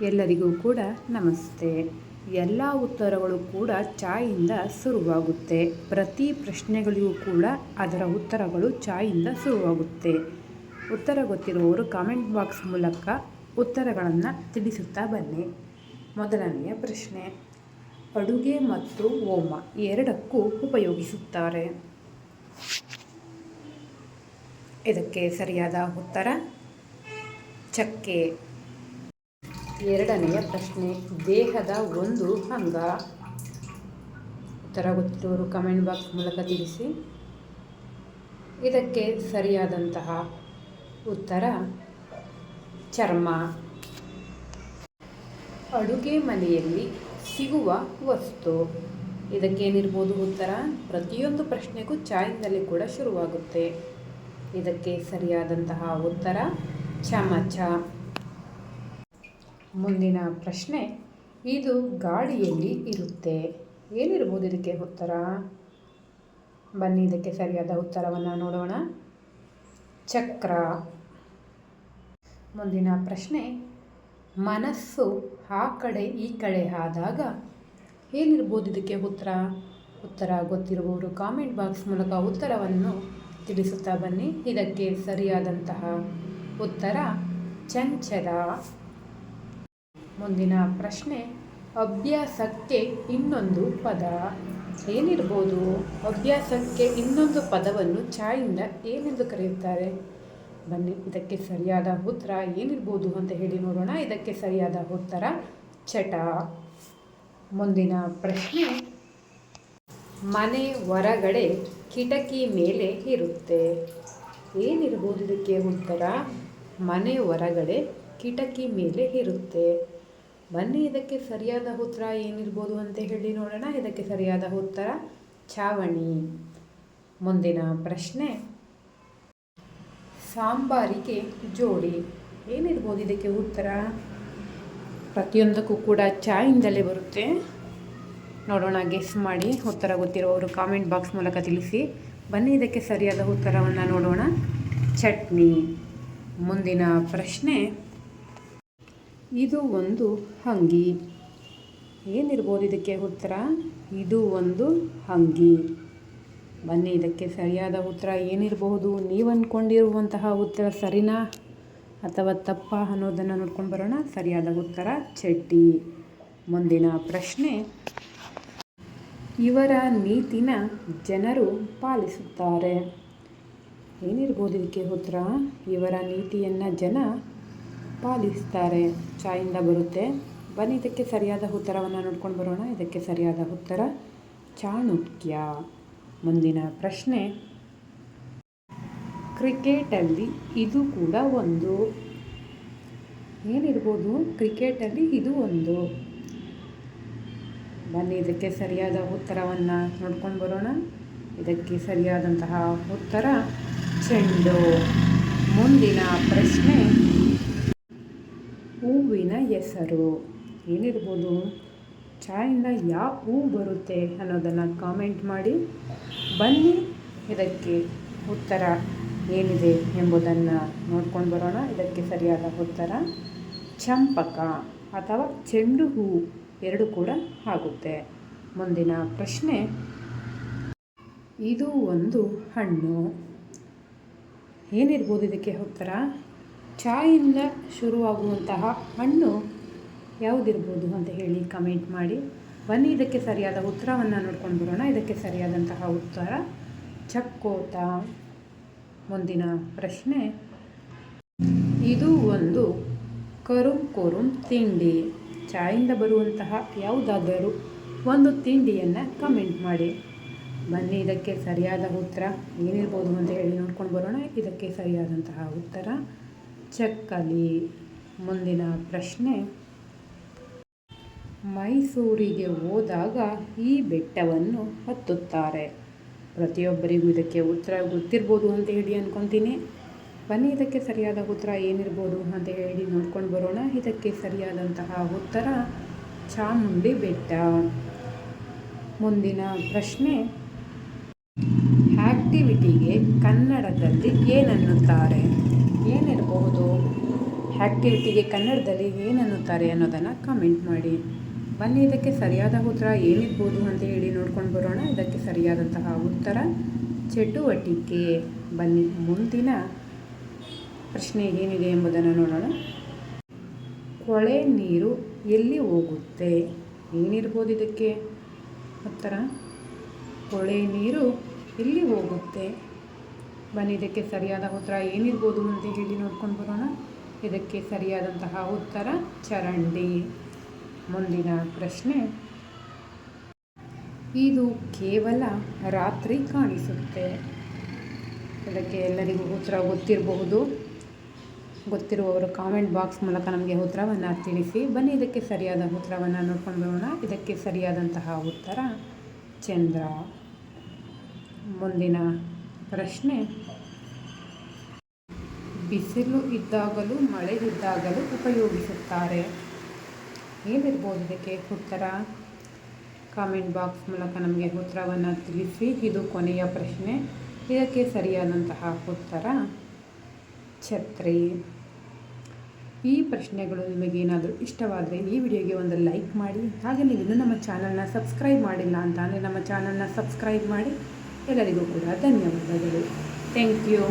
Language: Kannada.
ಎಲ್ಲರಿಗೂ ಕೂಡ ನಮಸ್ತೆ. ಎಲ್ಲ ಉತ್ತರಗಳು ಕೂಡ ಚಾಯಿಂದ ಶುರುವಾಗುತ್ತೆ. ಪ್ರತಿ ಪ್ರಶ್ನೆಗಳಿಗೂ ಕೂಡ ಅದರ ಉತ್ತರಗಳು ಚಾಯಿಂದ ಶುರುವಾಗುತ್ತೆ. ಉತ್ತರ ಗೊತ್ತಿರುವವರು ಕಾಮೆಂಟ್ ಬಾಕ್ಸ್ ಮೂಲಕ ಉತ್ತರಗಳನ್ನು ತಿಳಿಸುತ್ತಾ ಬನ್ನಿ. ಮೊದಲನೆಯ ಪ್ರಶ್ನೆ, ಅಡುಗೆ ಮತ್ತು ಹೋಮ ಎರಡಕ್ಕೂ ಉಪಯೋಗಿಸುತ್ತಾರೆ. ಇದಕ್ಕೆ ಸರಿಯಾದ ಉತ್ತರ, ಚಕ್ಕೆ. ಎರಡನೆಯ ಪ್ರಶ್ನೆ, ದೇಹದ ಒಂದು ಅಂಗ. ಉತ್ತರ ಗೊತ್ತಿರೋರು ಕಮೆಂಟ್ ಬಾಕ್ಸ್ ಮೂಲಕ ತಿಳಿಸಿ. ಇದಕ್ಕೆ ಸರಿಯಾದಂತಹ ಉತ್ತರ, ಚರ್ಮ. ಅಡುಗೆ ಮನೆಯಲ್ಲಿ ಸಿಗುವ ವಸ್ತು. ಇದಕ್ಕೇನಿರ್ಬೋದು ಉತ್ತರ? ಪ್ರತಿಯೊಂದು ಪ್ರಶ್ನೆಗೂ ಚಾಯಿಂದಲೇ ಕೂಡ ಶುರುವಾಗುತ್ತೆ. ಇದಕ್ಕೆ ಸರಿಯಾದಂತಹ ಉತ್ತರ, ಚಮಚ. ಮುಂದಿನ ಪ್ರಶ್ನೆ, ಇದು ಗಾಳಿಯಲ್ಲಿ ಇರುತ್ತೆ. ಏನಿರ್ಬೋದು ಇದಕ್ಕೆ ಉತ್ತರ? ಬನ್ನಿ, ಇದಕ್ಕೆ ಸರಿಯಾದ ಉತ್ತರವನ್ನು ನೋಡೋಣ. ಚಕ್ರ. ಮುಂದಿನ ಪ್ರಶ್ನೆ, ಮನಸ್ಸು ಆ ಕಡೆ ಈ ಕಡೆ ಆದಾಗ ಏನಿರ್ಬೋದು ಇದಕ್ಕೆ ಉತ್ತರ? ಉತ್ತರ ಗೊತ್ತಿರುವವರು ಕಾಮೆಂಟ್ ಬಾಕ್ಸ್ ಮೂಲಕ ಉತ್ತರವನ್ನು ತಿಳಿಸುತ್ತಾ ಬನ್ನಿ. ಇದಕ್ಕೆ ಸರಿಯಾದಂತಹ ಉತ್ತರ, ಚಂಚಲ. ಮುಂದಿನ ಪ್ರಶ್ನೆ, ಅಭ್ಯಾಸಕ್ಕೆ ಇನ್ನೊಂದು ಪದ ಏನಿರ್ಬೋದು? ಅಭ್ಯಾಸಕ್ಕೆ ಇನ್ನೊಂದು ಪದವನ್ನು ಚಾಯಿಂದ ಏನೆಂದು ಕರೆಯುತ್ತಾರೆ? ಬನ್ನಿ, ಇದಕ್ಕೆ ಸರಿಯಾದ ಉತ್ತರ ಏನಿರ್ಬೋದು ಅಂತ ಹೇಳಿ ನೋಡೋಣ. ಇದಕ್ಕೆ ಸರಿಯಾದ ಉತ್ತರ ಚಟ. ಮುಂದಿನ ಪ್ರಶ್ನೆ, ಮನೆ ಹೊರಗಡೆ ಕಿಟಕಿ ಮೇಲೆ ಇರುತ್ತೆ. ಏನಿರ್ಬೋದು ಇದಕ್ಕೆ ಉತ್ತರ? ಮನೆ ಹೊರಗಡೆ ಕಿಟಕಿ ಮೇಲೆ ಇರುತ್ತೆ. ಬನ್ನಿ, ಇದಕ್ಕೆ ಸರಿಯಾದ ಉತ್ತರ ಏನಿರ್ಬೋದು ಅಂತ ಹೇಳಿ ನೋಡೋಣ. ಇದಕ್ಕೆ ಸರಿಯಾದ ಉತ್ತರ ಚಾವಣಿ ಮುಂದಿನ ಪ್ರಶ್ನೆ. ಸಾಂಬಾರಿಗೆ ಜೋಡಿ ಏನಿರ್ಬೋದು ಇದಕ್ಕೆ ಉತ್ತರ? ಪ್ರತಿಯೊಂದಕ್ಕೂ ಕೂಡ ಚಾಯಿಂದಲೇ ಬರುತ್ತೆ. ನೋಡೋಣ ಗೆಸ್ ಮಾಡಿ. ಉತ್ತರ ಗೊತ್ತಿರೋರು ಕಾಮೆಂಟ್ ಬಾಕ್ಸ್ ಮೂಲಕ ತಿಳಿಸಿ. ಬನ್ನಿ, ಇದಕ್ಕೆ ಸರಿಯಾದ ಉತ್ತರವನ್ನು ನೋಡೋಣ. ಚಟ್ನಿ. ಮುಂದಿನ ಪ್ರಶ್ನೆ. ಇದು ಒಂದು ಅಂಗಿ ಏನಿರ್ಬೋದು ಇದಕ್ಕೆ ಉತ್ತರ? ಇದು ಒಂದು ಅಂಗಿ ಬನ್ನಿ, ಇದಕ್ಕೆ ಸರಿಯಾದ ಉತ್ತರ ಏನಿರಬಹುದು? ನೀವು ಅಂದ್ಕೊಂಡಿರುವಂತಹ ಉತ್ತರ ಸರಿನಾ ಅಥವಾ ತಪ್ಪ ಅನ್ನೋದನ್ನು ನೋಡ್ಕೊಂಡು ಬರೋಣ. ಸರಿಯಾದ ಉತ್ತರ, ಚಟ್ಟಿ. ಮುಂದಿನ ಪ್ರಶ್ನೆ. ಇವರ ನೀತಿನ ಜನರು ಪಾಲಿಸುತ್ತಾರೆ. ಏನಿರ್ಬೋದು ಇದಕ್ಕೆ ಉತ್ತರ? ಇವರ ನೀತಿಯನ್ನು ಜನ ಪಾಲಿಸ್ತಾರೆ. ಚಾಯಿಂದ ಬರುತ್ತೆ. ಬನ್ನಿ, ಇದಕ್ಕೆ ಸರಿಯಾದ ಉತ್ತರವನ್ನು ನೋಡ್ಕೊಂಡು ಬರೋಣ. ಇದಕ್ಕೆ ಸರಿಯಾದ ಉತ್ತರ, ಚಾಣುಕ್ಯ. ಮುಂದಿನ ಪ್ರಶ್ನೆ. ಕ್ರಿಕೆಟಲ್ಲಿ ಇದು ಕೂಡ ಒಂದು. ಏನಿರ್ಬೋದು? ಕ್ರಿಕೆಟಲ್ಲಿ ಇದು ಒಂದು. ಬನ್ನಿ, ಇದಕ್ಕೆ ಸರಿಯಾದ ಉತ್ತರವನ್ನು ನೋಡ್ಕೊಂಡು ಬರೋಣ. ಇದಕ್ಕೆ ಸರಿಯಾದಂತಹ ಉತ್ತರ, ಚೆಂಡು. ಮುಂದಿನ ಪ್ರಶ್ನೆ. ಹೂವಿನ ಹೆಸರು. ಏನಿರ್ಬೋದು? ಚಾಯಿಂದ ಯಾವ ಹೂ ಬರುತ್ತೆ ಅನ್ನೋದನ್ನು ಕಾಮೆಂಟ್ ಮಾಡಿ. ಬನ್ನಿ, ಇದಕ್ಕೆ ಉತ್ತರ ಏನಿದೆ ಎಂಬುದನ್ನು ನೋಡ್ಕೊಂಡು ಬರೋಣ. ಇದಕ್ಕೆ ಸರಿಯಾದ ಉತ್ತರ, ಚಂಪಕ ಅಥವಾ ಚೆಂಡು ಹೂ ಎರಡು ಕೂಡ ಆಗುತ್ತೆ. ಮುಂದಿನ ಪ್ರಶ್ನೆ, ಇದು ಒಂದು ಹಣ್ಣು. ಏನಿರ್ಬೋದು ಇದಕ್ಕೆ ಉತ್ತರ? ಚಾಯಿಂದ ಶುರುವಾಗುವಂತಹ ಹಣ್ಣು ಯಾವುದಿರ್ಬೋದು ಅಂತ ಹೇಳಿ ಕಮೆಂಟ್ ಮಾಡಿ. ಬನ್ನಿ, ಇದಕ್ಕೆ ಸರಿಯಾದ ಉತ್ತರವನ್ನು ನೋಡ್ಕೊಂಡು ಬರೋಣ. ಇದಕ್ಕೆ ಸರಿಯಾದಂತಹ ಉತ್ತರ, ಚಕ್ಕೋತ. ಮುಂದಿನ ಪ್ರಶ್ನೆ. ಇದು ಒಂದು ಕರುಂ ಕೊರುಂ ತಿಂಡಿ. ಚಾಯಿಂದ ಬರುವಂತಹ ಯಾವುದಾದರೂ ಒಂದು ತಿಂಡಿಯನ್ನು ಕಮೆಂಟ್ ಮಾಡಿ. ಬನ್ನಿ, ಇದಕ್ಕೆ ಸರಿಯಾದ ಉತ್ತರ ಏನಿರ್ಬೋದು ಅಂತ ಹೇಳಿ ನೋಡ್ಕೊಂಡು ಬರೋಣ. ಇದಕ್ಕೆ ಸರಿಯಾದಂತಹ ಉತ್ತರ. ಚಕ್ಕಲಿ ಮುಂದಿನ ಪ್ರಶ್ನೆ. ಮೈಸೂರಿಗೆ ಹೋದಾಗ ಈ ಬೆಟ್ಟವನ್ನು ಹತ್ತುತ್ತಾರೆ. ಪ್ರತಿಯೊಬ್ಬರಿಗೂ ಇದಕ್ಕೆ ಉತ್ತರ ಗೊತ್ತಿರ್ಬೋದು ಅಂತ ಹೇಳಿ ಅಂದ್ಕೊತೀನಿ ಬನ್ನಿ, ಇದಕ್ಕೆ ಸರಿಯಾದ ಉತ್ತರ ಏನಿರ್ಬೋದು ಅಂತ ಹೇಳಿ ನೋಡ್ಕೊಂಡು ಬರೋಣ. ಇದಕ್ಕೆ ಸರಿಯಾದಂತಹ ಉತ್ತರ ಚಾಮುಂಡಿ ಬೆಟ್ಟ. ಮುಂದಿನ ಪ್ರಶ್ನೆ. ಆ್ಯಕ್ಟಿವಿಟಿಗೆ ಕನ್ನಡದಲ್ಲಿ ಏನನ್ನುತ್ತಾರೆ? ಆ್ಯಕ್ಟಿವಿಟಿಗೆ ಕನ್ನಡದಲ್ಲಿ ಏನನ್ನುತ್ತಾರೆ ಅನ್ನೋದನ್ನು ಕಮೆಂಟ್ ಮಾಡಿ. ಬನ್ನಿ, ಇದಕ್ಕೆ ಸರಿಯಾದ ಉತ್ತರ ಏನಿರ್ಬೋದು ಅಂತ ಹೇಳಿ ನೋಡ್ಕೊಂಡು ಬರೋಣ. ಇದಕ್ಕೆ ಸರಿಯಾದಂತಹ ಉತ್ತರ ಚಟುವಟಿಕೆ. ಬನ್ನಿ, ಮುಂದಿನ ಪ್ರಶ್ನೆ ಏನಿದೆ ಎಂಬುದನ್ನು ನೋಡೋಣ. ಕೊಳೆ ನೀರು ಎಲ್ಲಿ ಹೋಗುತ್ತೆ? ಏನಿರ್ಬೋದು ಇದಕ್ಕೆ? ಉತ್ತರ, ಕೊಳೆ ನೀರು ಎಲ್ಲಿ ಹೋಗುತ್ತೆ? ಬನ್ನಿ, ಇದಕ್ಕೆ ಸರಿಯಾದ ಉತ್ತರ ಏನಿರ್ಬೋದು ಅಂತ ಹೇಳಿ ನೋಡ್ಕೊಂಡು ಬರೋಣ. ಇದಕ್ಕೆ ಸರಿಯಾದಂತಹ ಉತ್ತರ ಚರಂಡಿ. ಮುಂದಿನ ಪ್ರಶ್ನೆ. ಇದು ಕೇವಲ ರಾತ್ರಿ ಕಾಣಿಸುತ್ತೆ. ಇದಕ್ಕೆ ಎಲ್ಲರಿಗೂ ಉತ್ತರ ಗೊತ್ತಿರಬಹುದು. ಗೊತ್ತಿರುವವರು ಕಾಮೆಂಟ್ ಬಾಕ್ಸ್ ಮೂಲಕ ನಮಗೆ ಉತ್ತರವನ್ನು ತಿಳಿಸಿ. ಬನ್ನಿ, ಇದಕ್ಕೆ ಸರಿಯಾದ ಉತ್ತರವನ್ನು ನೋಡ್ಕೊಂಡು ಬರೋಣ. ಇದಕ್ಕೆ ಸರಿಯಾದಂತಹ ಉತ್ತರ ಚಂದ್ರ. ಮುಂದಿನ ಪ್ರಶ್ನೆ. ಬಿಸಿಲು ಇದ್ದಾಗಲೂ ಮಳೆ ಇದ್ದಾಗಲೂ ಉಪಯೋಗಿಸುತ್ತಾರೆ. ಏನಿರ್ಬೋದು ಇದಕ್ಕೆ ಉತ್ತರ? ಕಾಮೆಂಟ್ ಬಾಕ್ಸ್ ಮೂಲಕ ನಮಗೆ ಉತ್ತರವನ್ನು ತಿಳಿಸಿ. ಇದು ಕೊನೆಯ ಪ್ರಶ್ನೆ. ಇದಕ್ಕೆ ಸರಿಯಾದಂತಹ ಉತ್ತರ? ಛತ್ರಿ. ಈ ಪ್ರಶ್ನೆಗಳು ನಿಮಗೇನಾದರೂ ಇಷ್ಟವಾದರೆ ಈ ವಿಡಿಯೋಗೆ ಒಂದು ಲೈಕ್ ಮಾಡಿ. ಹಾಗೆ ನೀವು ನಮ್ಮ ಚಾನಲ್ನ ಸಬ್ಸ್ಕ್ರೈಬ್ ಮಾಡಿಲ್ಲ ಅಂತ ಅಂದರೆ ನಮ್ಮ ಚಾನಲ್ನ ಸಬ್ಸ್ಕ್ರೈಬ್ ಮಾಡಿ. ಎಲ್ಲರಿಗೂ ಕೂಡ ಧನ್ಯವಾದಗಳು. Thank you.